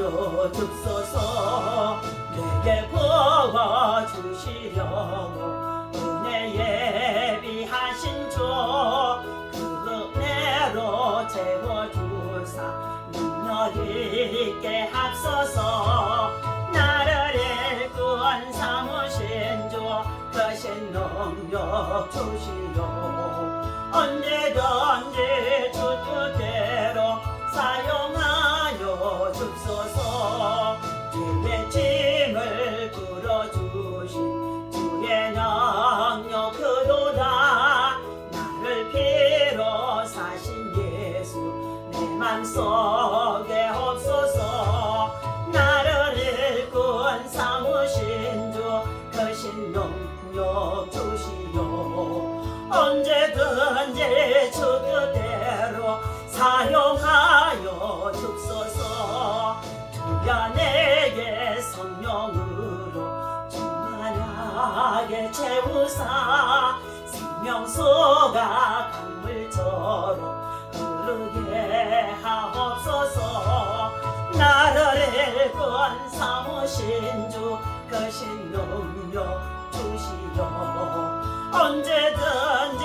하여 줍소서. 내게 구워 주시려고 은혜 예비하신 주그 은혜로 채워주사 능력 있게 합소서. 나를 일꾼 삼으신 주 크신 능력 주시오. 언제든지 주뜻 채우사 생명수가 강물처럼 흐르게 하옵소서. 나를 일꾼 삼으신 주 크신 능력 주시오. 언제든지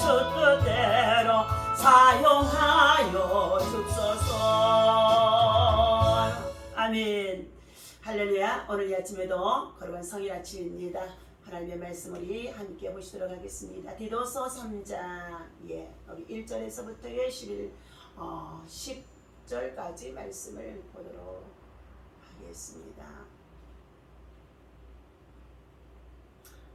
주 뜻대로 사용하여 줍소서. 아멘. 할렐루야. 오늘 이 아침에도 거룩한 성일 아침입니다 하나님의 말씀 우리 함께 보시도록 하겠습니다 디도서 3장 예 여기 1절에서부터 11 어, 10절까지 말씀을 보도록 하겠습니다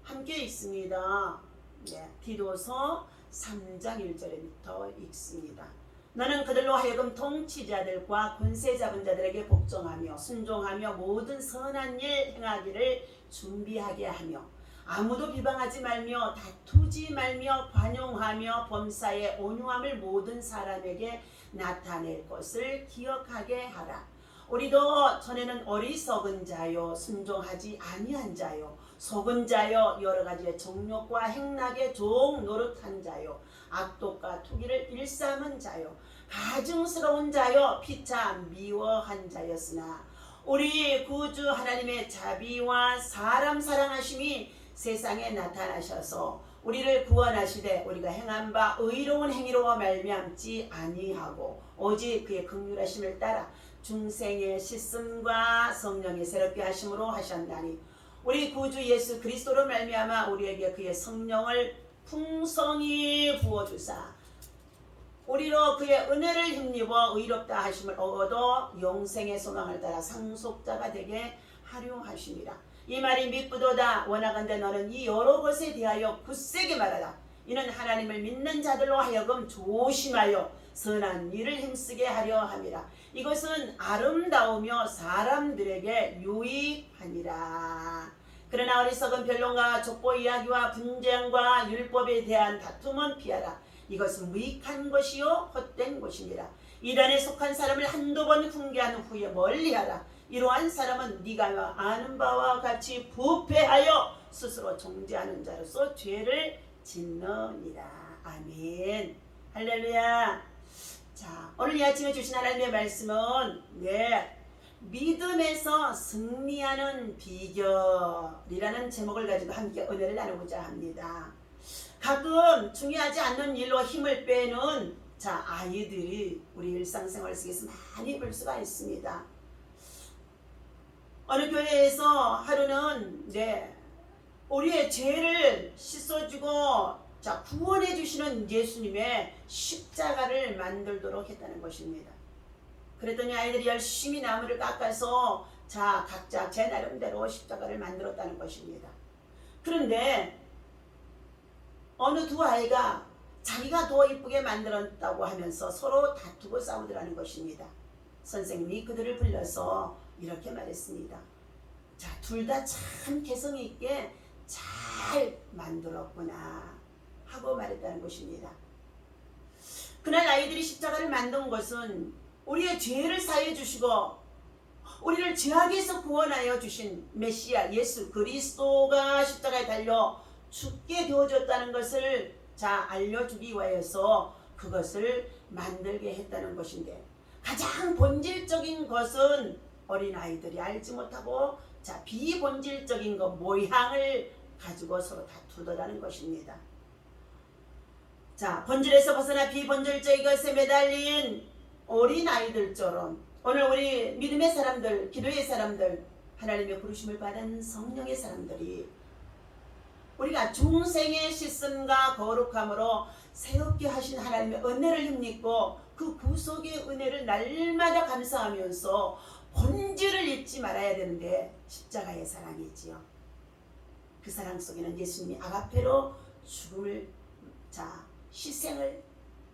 함께 있습니다. 네, 디도서 3장 1절부터 읽습니다. 너는 그들로 하여금 통치자들과 권세 잡은 자들에게 복종하며 순종하며 모든 선한 일 행하기를 준비하게 하며 아무도 비방하지 말며 다투지 말며 관용하며 범사에 온유함을 모든 사람에게 나타낼 것을 기억하게 하라. 우리도 전에는 어리석은 자요 순종하지 아니한 자요 속은 자요 여러 가지의 정욕과 행락의 종 노릇한 자요 악독과 투기를 일삼은 자요 가증스러운 자요 피차 미워한 자였으나 우리 구주 하나님의 자비와 사람 사랑하심이 세상에 나타나셔서 우리를 구원하시되 우리가 행한 바 의로운 행위로 말미암지 아니하고 오직 그의 긍휼하심을 따라 중생의 씻음과 성령의 새롭게 하심으로 하셨나니 우리 구주 예수 그리스도로 말미암아 우리에게 그의 성령을 풍성히 부어 주사 우리로 그의 은혜를 힘입어 의롭다 하심을 얻어 영생의 소망을 따라 상속자가 되게 하려 하심이라 이 말이 믿부도다. 원하건대 너는 이 여러 것에 대하여 굳세게 말하라. 이는 하나님을 믿는 자들로 하여금 조심하여 선한 일을 힘쓰게 하려 함이라. 이것은 아름다우며 사람들에게 유익하니라. 그러나 어리석은 변론과 족보 이야기와 분쟁과 율법에 대한 다툼은 피하라. 이것은 무익한 것이요 헛된 것이니라 이단에 속한 사람을 한두 번 훈계한 후에 멀리하라 이러한 사람은 네가 아는 바와 같이 부패하여 스스로 정죄하는 자로서 죄를 짓느니라 아멘 할렐루야 자 오늘 이 아침에 주신 하나님의 말씀은 네 믿음에서 승리하는 비결이라는 제목을 가지고 함께 은혜를 나누고자 합니다. 가끔 중요하지 않는 일로 힘을 빼는 자 아이들이 우리 일상생활 속에서 많이 볼 수가 있습니다. 어느 교회에서 하루는 네 우리의 죄를 씻어주고 자 구원해 주시는 예수님의 십자가를 만들도록 했다는 것입니다. 그랬더니 아이들이 열심히 나무를 깎아서 자 각자 제 나름대로 십자가를 만들었다는 것입니다. 그런데 어느 두 아이가 자기가 더 이쁘게 만들었다고 하면서 서로 다투고 싸우더라는 것입니다. 선생님이 그들을 불러서 이렇게 말했습니다. 자, 둘 다 참 개성 있게 잘 만들었구나 하고 말했다는 것입니다. 그날 아이들이 십자가를 만든 것은 우리의 죄를 사해 주시고 우리를 죄악에서 구원하여 주신 메시아 예수 그리스도가 십자가에 달려 죽게 되어졌다는 것을 자 알려주기 위해서 그것을 만들게 했다는 것인데 가장 본질적인 것은 어린 아이들이 알지 못하고 자 비본질적인 것 모양을 가지고 서로 다투더라는 것입니다. 자 본질에서 벗어나 비본질적인 것에 매달린 어린 아이들처럼 오늘 우리 믿음의 사람들, 기도의 사람들, 하나님의 부르심을 받은 성령의 사람들이 우리가 중생의 씻음과 거룩함으로 새롭게 하신 하나님의 은혜를 힘입고 그 구속의 은혜를 날마다 감사하면서 본질을 잊지 말아야 되는데 십자가의 사랑이지요. 그 사랑 속에는 예수님이 아가페로 죽음을 자 희생을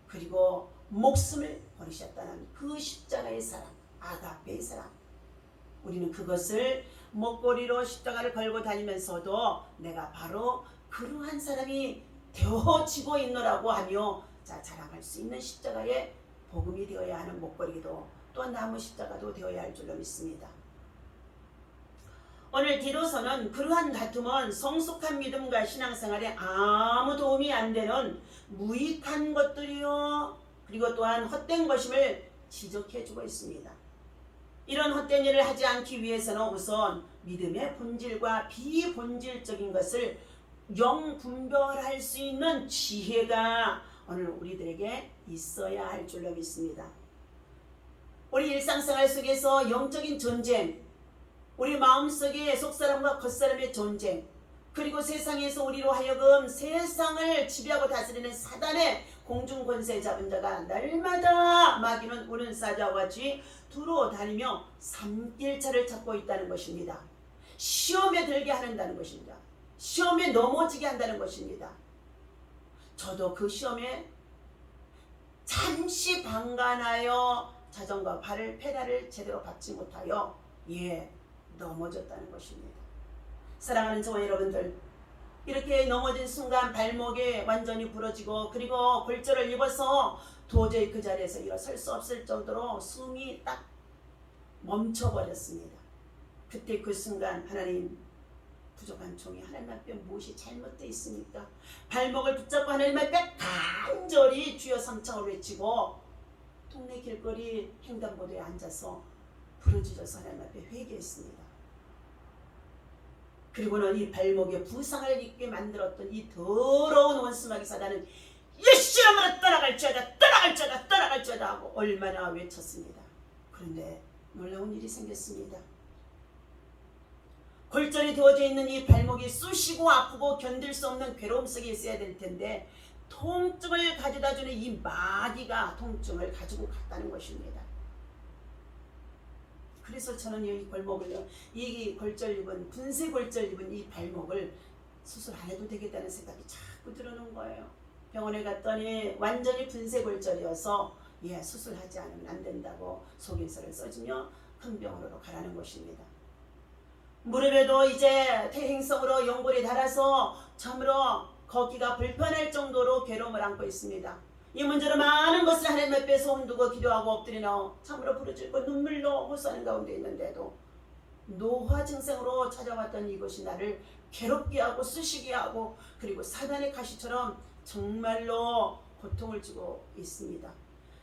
그리고 목숨을 버리셨다는 그 십자가의 사랑 아가페의 사랑 우리는 그것을 목걸이로 십자가를 걸고 다니면서도 내가 바로 그러한 사람이 되어지고 있노라고 하며 자 자랑할 수 있는 십자가의 복음이 되어야 하는 목걸이도 또한 나무 십자가도 되어야 할 줄로 믿습니다. 오늘 디도서는 그러한 다툼은 성숙한 믿음과 신앙생활에 아무 도움이 안 되는 무익한 것들이요 그리고 또한 헛된 것임을 지적해주고 있습니다. 이런 헛된 일을 하지 않기 위해서는 우선 믿음의 본질과 비본질적인 것을 영 분별할 수 있는 지혜가 오늘 우리들에게 있어야 할 줄로 믿습니다. 우리 일상생활 속에서 영적인 전쟁, 우리 마음속에 속사람과 겉사람의 전쟁, 그리고 세상에서 우리로 하여금 세상을 지배하고 다스리는 사단의 공중 권세 잡은 자가 날마다 마귀는 우는 사자와 같이 두루 다니며 삼길 차를 찾고 있다는 것입니다. 시험에 들게 하는다는 것입니다. 시험에 넘어지게 한다는 것입니다. 저도 그 시험에 잠시 방관하여 자전거 발을 페달을 제대로 밟지 못하여 예 넘어졌다는 것입니다. 사랑하는 저와 여러분들 이렇게 넘어진 순간 발목에 완전히 부러지고 그리고 골절을 입어서 도저히 그 자리에서 일어설 수 없을 정도로 숨이 딱 멈춰버렸습니다. 그때 그 순간 하나님 부족한 종이 하나님 앞에 무엇이 잘못되어 있습니까? 발목을 붙잡고 하나님 앞에 간절히 주여 삼창을 외치고 동네 길거리 횡단보도에 앉아서 부르짖어서 하나님 앞에 회개했습니다. 그리고는 이 발목에 부상을 입게 만들었던 이 더러운 원수마귀 사단은 예수 이름으로 떠나갈지어다 떠나갈지어다 떠나갈지어다 하고 얼마나 외쳤습니다. 그런데 놀라운 일이 생겼습니다. 골절이 되어져 있는 이 발목이 쑤시고 아프고 견딜 수 없는 괴로움 속에 있어야 될 텐데 통증을 가져다 주는 이 마귀가 통증을 가지고 갔다는 것입니다. 그래서 저는 이 골목을요, 이 골절 입은 분쇄 골절 입은 이 발목을 수술 안 해도 되겠다는 생각이 자꾸 들어오는 거예요. 병원에 갔더니 완전히 분쇄 골절이어서 예 수술하지 않으면 안 된다고 속인서를 써주며 큰 병원으로 가라는 것입니다. 무릎에도 이제 퇴행성으로 연골이 닳아서 참으로 걷기가 불편할 정도로 괴로움을 안고 있습니다. 이 문제로 많은 것을 하나님 앞에 손두고 기도하고 엎드리며 참으로 부르짖고 눈물로 호소하는 가운데 있는데도 노화 증상으로 찾아왔던 이것이 나를 괴롭게 하고 쓰시게 하고 그리고 사단의 가시처럼 정말로 고통을 주고 있습니다.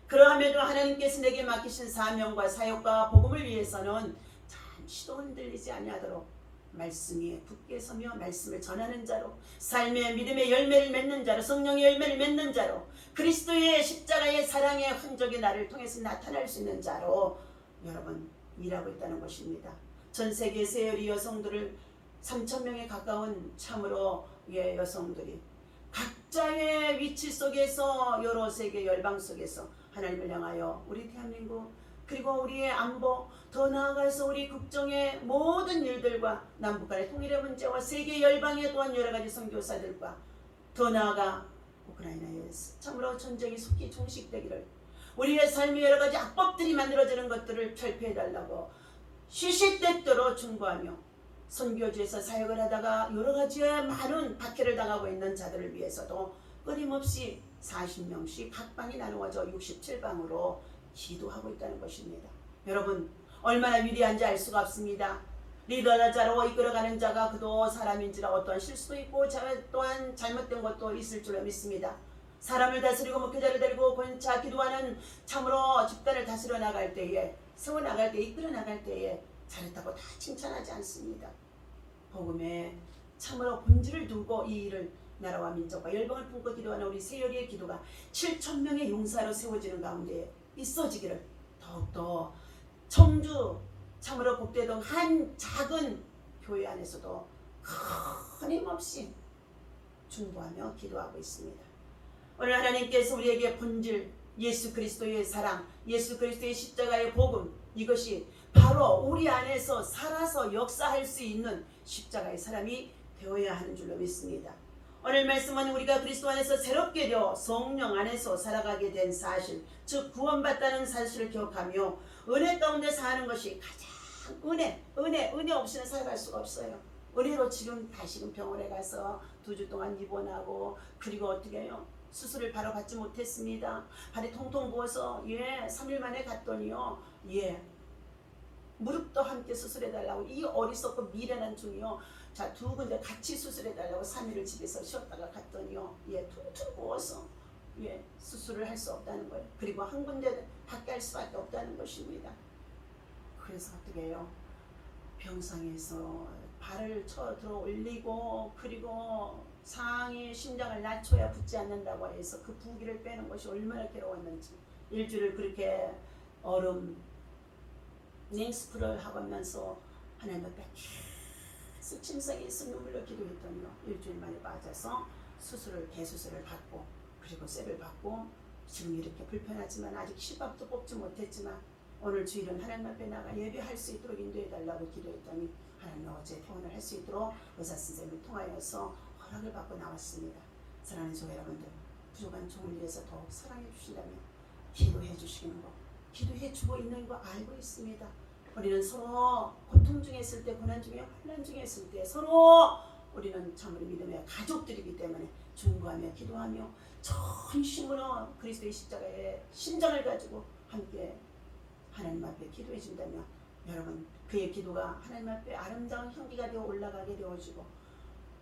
그러함에도 하나님께서 내게 맡기신 사명과 사역과 복음을 위해서는 잠시도 흔들리지 아니하도록 말씀이 굳게 서며 말씀을 전하는 자로 삶의 믿음의 열매를 맺는 자로 성령의 열매를 맺는 자로 그리스도의 십자가의 사랑의 흔적이 나를 통해서 나타날 수 있는 자로 여러분 일하고 있다는 것입니다. 전 세계 세열이 여성들을 3천 명에 가까운 참으로 예 여성들이 각자의 위치 속에서 여러 세계 열방 속에서 하나님을 향하여 우리 대한민국 그리고 우리의 안보 더 나아가서 우리 국정의 모든 일들과 남북 간의 통일의 문제와 세계 열방의 또한 여러 가지 선교사들과 더 나아가 우크라이나에 참으로 전쟁이 속히 종식되기를 우리의 삶의 여러 가지 악법들이 만들어지는 것들을 철폐해달라고 시시때때로 충고하며 선교지에서 사역을 하다가 여러 가지의 많은 박해를 당하고 있는 자들을 위해서도 끊임없이 40명씩 각 방이 나누어져 67방으로 기도하고 있다는 것입니다. 여러분 얼마나 위대한지 알 수가 없습니다. 리더자로 이끌어가는 자가 그도 사람인지라 어떠한 실수도 있고 또한 잘못된 것도 있을 줄로 믿습니다. 사람을 다스리고 목회자를 데리고 권차 기도하는 참으로 집단을 다스려 나갈 때에 세워 나갈 때 이끌어 나갈 때에 잘했다고 다 칭찬하지 않습니다. 복음에 참으로 본질을 두고 이 일을 나라와 민족과 열방을 품고 기도하는 우리 세열이의 기도가 7천 명의 용사로 세워지는 가운데 있어지기를 더욱더 청주 참으로 복되던 한 작은 교회 안에서도 끊임없이 중보하며 기도하고 있습니다. 오늘 하나님께서 우리에게 본질 예수 그리스도의 사랑, 예수 그리스도의 십자가의 복음 이것이 바로 우리 안에서 살아서 역사할 수 있는 십자가의 사람이 되어야 하는 줄로 믿습니다. 오늘 말씀은 우리가 그리스도 안에서 새롭게 되어 성령 안에서 살아가게 된 사실, 즉 구원받다는 사실을 기억하며 은혜 가운데 사는 것이 가장 은혜, 은혜, 은혜 없이는 살아갈 수가 없어요. 은혜로 지금 다시금 병원에 가서 두 주 동안 입원하고 그리고 어떻게 해요? 수술을 바로 받지 못했습니다. 발이 통통 부어서 예, 3일 만에 갔더니요. 예. 무릎도 함께 수술해 달라고 이 어리석고 미련한 중이요. 자, 두 군데 같이 수술해 달라고 3일을 집에서 쉬었다가 갔더니요. 예, 퉁퉁 부어서 예, 수술을 할 수 없다는 거예요. 그리고 한 군데 밖에 할 수밖에 없다는 것입니다. 그래서 어떻게 해요? 병상에서 발을 쳐 들어 올리고 그리고 상이 심장을 낮춰야 붙지 않는다고 해서 그 부기를 빼는 것이 얼마나 괴로웠는지 일주일을 그렇게 얼음 냉스프를 하면서 하나님 앞에 계속 침상에서 눈물로 기도했더니요 일주일 만에 빠져서 수술을 대수술을 받고 그리고 쇠를 받고 지금 이렇게 불편하지만 아직 시밥도 뽑지 못했지만 오늘 주일은 하나님 앞에 나가 예배할 수 있도록 인도해 달라고 기도했더니 하나님 어제 퇴원을 할 수 있도록 의사 선생님을 통하여서 허락을 받고 나왔습니다. 사랑하는 종 여러분들 부족한 종을 위해서 더욱 사랑해 주신다면 기도해 주시는 거 기도해 주고 있는 거 알고 있습니다. 우리는 서로 고통 중에 있을 때 고난 중에 환난 중에 있을 때 서로 우리는 참으로 믿음의 가족들이기 때문에 중보하며 기도하며 전심으로 그리스도의 십자가의 심장을 가지고 함께 하나님 앞에 기도해 준다면 여러분 그의 기도가 하나님 앞에 아름다운 향기가 되어 올라가게 되어지고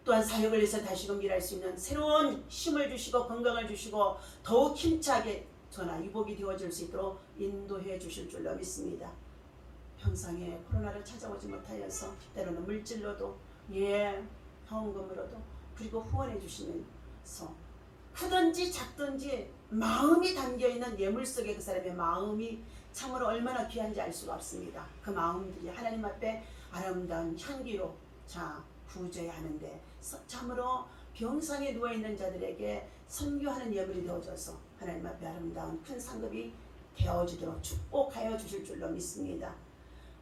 또한 사역을 위해서 다시금 일할 수 있는 새로운 힘을 주시고 건강을 주시고 더욱 힘차게 전화 유복이 되어질 수 있도록 인도해 주실 줄로 믿습니다. 평상에 코로나를 찾아오지 못하여서 때로는 물질로도 예 현금으로도 그리고 후원해 주시면서 크든지 작든지 마음이 담겨 있는 예물 속에 그 사람의 마음이 참으로 얼마나 귀한지 알 수가 없습니다. 그 마음들이 하나님 앞에 아름다운 향기로 자 구제해야 하는데 서- 참으로 병상에 누워 있는 자들에게 선교하는 예물이 되어져서 하나님 앞에 아름다운 큰 상급이 되어지도록 축복하여 주실 줄로 믿습니다.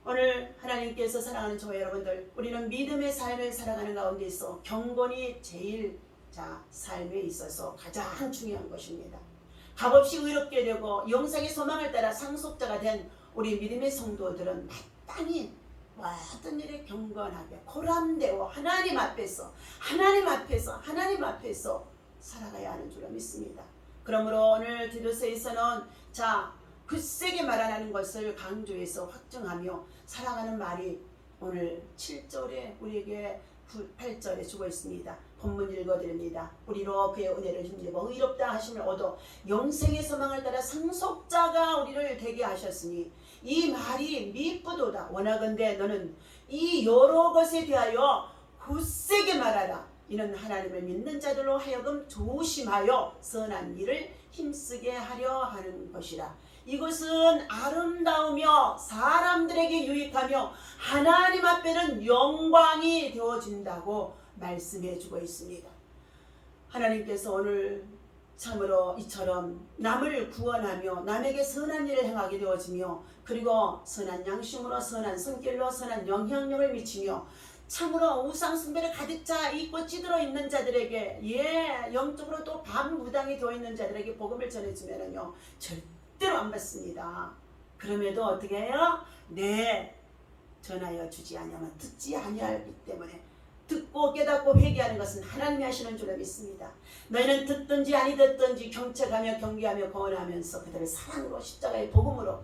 오늘 하나님께서 사랑하는 저 여러분들, 우리는 믿음의 삶을 살아가는 가운데 있어 경건이 제일 자 삶에 있어서 가장 중요한 것입니다. 값없이 의롭게 되고 영생의 소망을 따라 상속자가 된 우리 믿음의 성도들은 마땅히 어떤 일에 경건하게 고람되고 하나님 앞에서 하나님 앞에서 하나님 앞에서 살아가야 하는 줄로 믿습니다. 그러므로 오늘 디도서에서는 자 굳세게 말하는 것을 강조해서 확정하며 살아가는 말이 오늘 7절에 우리에게 8절에 주고 있습니다. 본문 읽어드립니다. 우리로 그의 은혜를 힘입어 의롭다 하심을 얻어 영생의 소망을 따라 상속자가 우리를 되게 하셨으니 이 말이 미쁘도다 원하건대 너는 이 여러 것에 대하여 굳세게 말하라 이는 하나님을 믿는 자들로 하여금 조심하여 선한 일을 힘쓰게 하려 하는 것이라 이것은 아름다우며 사람들에게 유익하며 하나님 앞에는 영광이 되어진다고 말씀해 주고 있습니다. 하나님께서 오늘 참으로 이처럼 남을 구원하며 남에게 선한 일을 행하게 되어지며 그리고 선한 양심으로 선한 성길로 선한 영향력을 미치며 참으로 우상 숭배를 가득 차 있고 찌들어 있는 자들에게 예 영적으로 또 반무당이 되어 있는 자들에게 복음을 전해주면은요 절대 로 안 받습니다. 그럼에도 어떻게 해요? 네 전하여 주지 아니하면 듣지 아니하기 때문에 듣고 깨닫고 회개하는 것은 하나님이 하시는 줄로 믿습니다. 너희는 듣든지 아니 듣든지 경책하며 경계하며 거원하면서 그들을 사랑으로 십자가의 복음으로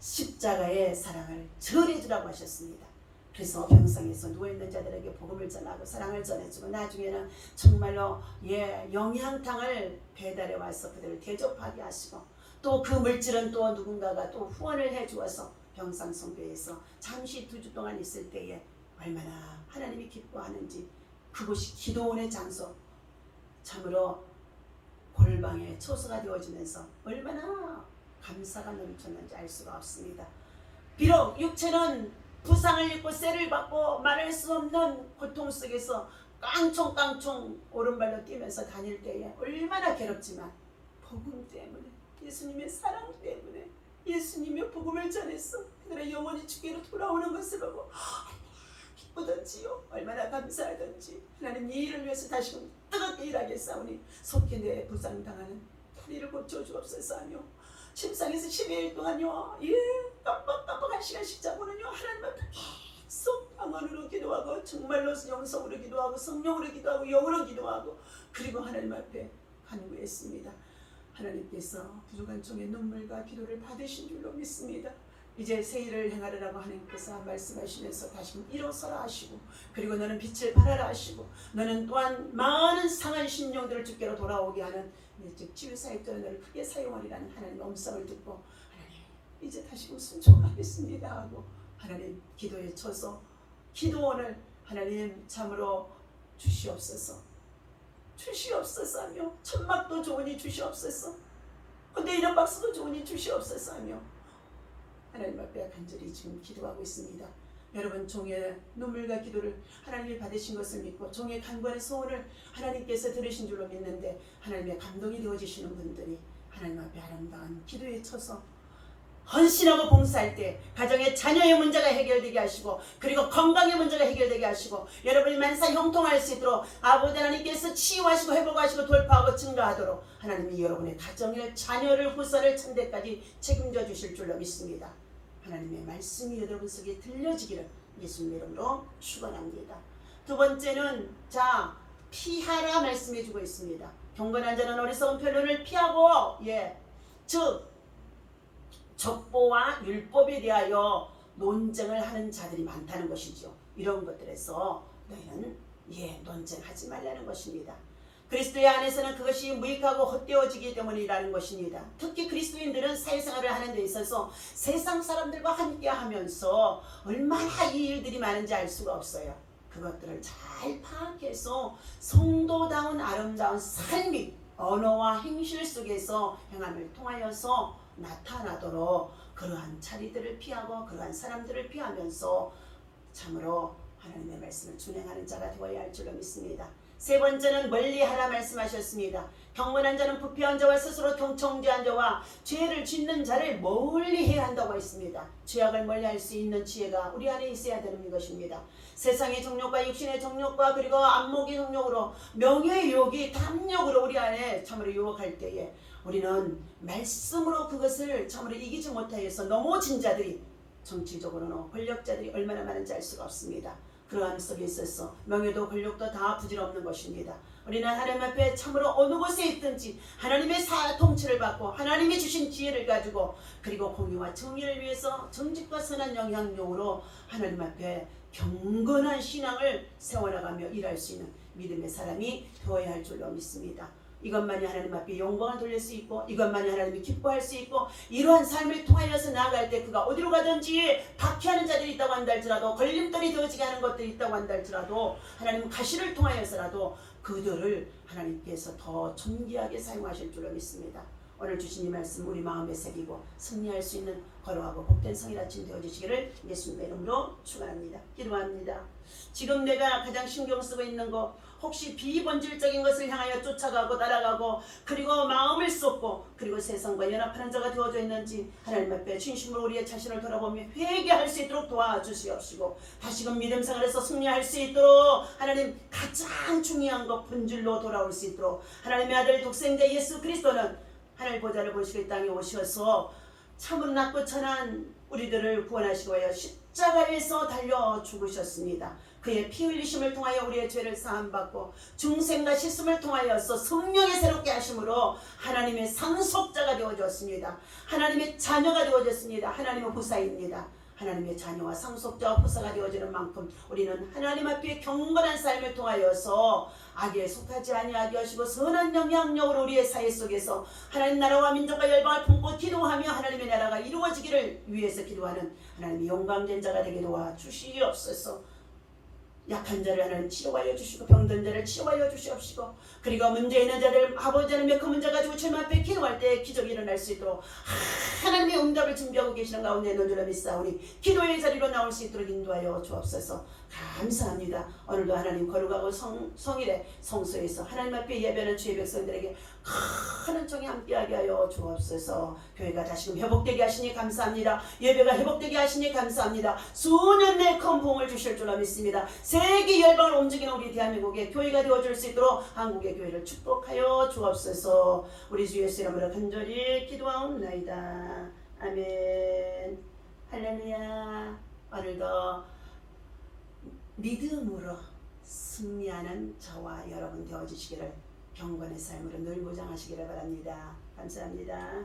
십자가의 사랑을 전해주라고 하셨습니다. 그래서 병상에서 누워있는 자들에게 복음을 전하고 사랑을 전해주고 나중에는 정말로 예 영양탕을 배달해 와서 그들을 대접하게 하시고 또 그 물질은 또 누군가가 또 후원을 해주어서 병상성교에서 잠시 두 주 동안 있을 때에 얼마나 하나님이 기뻐하는지 그곳이 기도원의 장소 참으로 골방에 초소가 되어지면서 얼마나 감사가 넘쳤는지 알 수가 없습니다. 비록 육체는 부상을 입고 쇠를 받고 말할 수 없는 고통 속에서 깡총깡총 오른발로 뛰면서 다닐 때에 얼마나 괴롭지만 복음 때문에 예수님의 사랑 때문에 예수님의 복음을 전했어. 그들의 영혼이 주께로 돌아오는 것을 보고 기쁘던지요? 얼마나 감사하던지. 하나님 이 일을 위해서 다시금 뜨겁게 일하겠사오니 속히 내 부상당하는 다리를 고쳐주옵소서 하며 침상에서 12일 동안요 예 깜빡깜빡 한 시간씩 자고는요 하나님 앞에 계속 방언으로 기도하고 정말로 영성으로 기도하고 성령으로 기도하고 영으로 기도하고 그리고 하나님 앞에 간구했습니다. 하나님께서 부족한 종의 눈물과 기도를 받으신 줄로 믿습니다. 이제 새 일을 행하리라고 하나님께서 말씀하시면서 다시 일어서라 하시고 그리고 너는 빛을 발하라 하시고 너는 또한 많은 상한 신령들을 주께로 돌아오게 하는 즉 치유사역자로 너를 크게 사용하리라는 하나님의 음성을 듣고 하나님 이제 다시금 순종하겠습니다 하고 하나님 기도에 쳐서 기도원을 하나님 참으로 주시옵소서 주시옵소서 하며 천막도 좋으니 주시옵소서 근데 이런 박수도 좋으니 주시옵소서 하며 하나님 앞에 간절히 지금 기도하고 있습니다. 여러분 종의 눈물과 기도를 하나님이 받으신 것을 믿고 종의 간관의 소원을 하나님께서 들으신 줄로 믿는데 하나님의 감동이 되어지시는 분들이 하나님 앞에 아름다운 기도에 쳐서 헌신하고 봉사할 때 가정의 자녀의 문제가 해결되게 하시고 그리고 건강의 문제가 해결되게 하시고 여러분이 만사 형통할 수 있도록 아버지 하나님께서 치유하시고 회복하시고 돌파하고 증가하도록 하나님이 여러분의 가정의 자녀를 후손을 천대까지 책임져 주실 줄로 믿습니다. 하나님의 말씀이 여러분 속에 들려지기를 예수님 이름으로 축원합니다. 두 번째는 자 피하라 말씀해 주고 있습니다. 경건한 자는 어리석은 변론을 피하고 예 즉 족보와 율법에 대하여 논쟁을 하는 자들이 많다는 것이죠. 이런 것들에서 너희는 예 논쟁하지 말라는 것입니다. 그리스도의 안에서는 그것이 무익하고 헛되어지기 때문이라는 것입니다. 특히 그리스도인들은 사회생활을 하는 데 있어서 세상 사람들과 함께 하면서 얼마나 이 일들이 많은지 알 수가 없어요. 그것들을 잘 파악해서 성도다운 아름다운 삶이 언어와 행실 속에서 행함을 통하여서 나타나도록 그러한 자리들을 피하고 그러한 사람들을 피하면서 참으로 하나님의 말씀을 준행하는 자가 되어야 할 줄로 믿습니다. 세 번째는 멀리하라 말씀하셨습니다. 경건한 자는 부패한 자와 스스로 경청대한 자와 죄를 짓는 자를 멀리해야 한다고 했습니다. 죄악을 멀리할 수 있는 지혜가 우리 안에 있어야 되는 것입니다. 세상의 정욕과 육신의 정욕과 그리고 안목의 정욕으로 명예의 욕이 탐욕으로 우리 안에 참으로 유혹할 때에 우리는 말씀으로 그것을 참으로 이기지 못하여서 넘어진 자들이 정치적으로는 권력자들이 얼마나 많은지 알 수가 없습니다. 그러한 속에 있어서 명예도 권력도 다 부질없는 것입니다. 우리는 하나님 앞에 참으로 어느 곳에 있든지 하나님의 사 통치를 받고 하나님이 주신 지혜를 가지고 그리고 공의와 정의를 위해서 정직과 선한 영향력으로 하나님 앞에 경건한 신앙을 세워나가며 일할 수 있는 믿음의 사람이 되어야 할 줄로 믿습니다. 이것만이 하나님 앞에 영광을 돌릴 수 있고 이것만이 하나님이 기뻐할 수 있고 이러한 삶을 통하여서 나아갈 때 그가 어디로 가든지 박해하는 자들이 있다고 한다 할지라도 걸림돌이 되어지게 하는 것들이 있다고 한다 할지라도 하나님 가시를 통하여서라도 그들을 하나님께서 더 존귀하게 사용하실 줄로 믿습니다. 오늘 주신 이 말씀 우리 마음에 새기고 승리할 수 있는 거룩하고 복된 성일 아침 되어주시기를 예수님의 이름으로 축원합니다. 기도합니다. 지금 내가 가장 신경 쓰고 있는 거 혹시 비본질적인 것을 향하여 쫓아가고 따라가고 그리고 마음을 쏟고 그리고 세상과 연합하는 자가 되어져 있는지 하나님 앞에 진심으로 우리의 자신을 돌아보며 회개할 수 있도록 도와주시옵시고 다시금 믿음 생활에서 승리할 수 있도록 하나님 가장 중요한 것 본질로 돌아올 수 있도록 하나님의 아들 독생자 예수 그리스도는 하늘 보좌를 보시고 이 땅에 오셔서 참으로 낮고 천한 우리들을 구원하시고 하여 십자가에서 달려 죽으셨습니다. 그의 피 흘리심을 통하여 우리의 죄를 사함받고 중생과 실습을 통하여서 성령의 새롭게 하심으로 하나님의 상속자가 되어졌습니다. 하나님의 자녀가 되어졌습니다. 하나님의 후사입니다. 하나님의 자녀와 상속자와 후사가 되어지는 만큼 우리는 하나님 앞에 경건한 삶을 통하여서 악에 속하지 아니하게 하시고 선한 영향력으로 우리의 사회 속에서 하나님 나라와 민족과 열방을 품고 기도하며 하나님의 나라가 이루어지기를 위해서 기도하는 하나님의 영광된 자가 되게 도와 주시옵소서. 약한 자를 하나님 치료하여 주시고 병든 자를 치료하여 주시옵시고 그리고 문제 있는 자들 아버지 하나님의 그 문제 가지고 주님 앞에 기도할 때 기적이 일어날 수 있도록 하나님의 응답을 준비하고 계시는 가운데 있는 줄로 믿사오니 기도의 자리로 나올 수 있도록 인도하여 주옵소서 감사합니다. 오늘도 하나님 거룩하고 성, 성일의 성소에서 하나님 앞에 예배하는 주의 백성들에게 큰 은총이 함께하게 하여 주옵소서. 교회가 다시금 회복되게 하시니 감사합니다. 예배가 회복되게 하시니 감사합니다. 수년 내큰 봉을 주실 줄로 믿습니다. 세계 열방을 움직이는 우리 대한민국의 교회가 되어줄 수 있도록 한국의 교회를 축복하여 주옵소서. 우리 주 예수 이름으로 간절히 기도하옵나이다. 아멘. 할렐루야. 오늘도 믿음으로 승리하는 저와 여러분 되어주시기를 경건의 삶으로 늘 보장하시기를 바랍니다. 감사합니다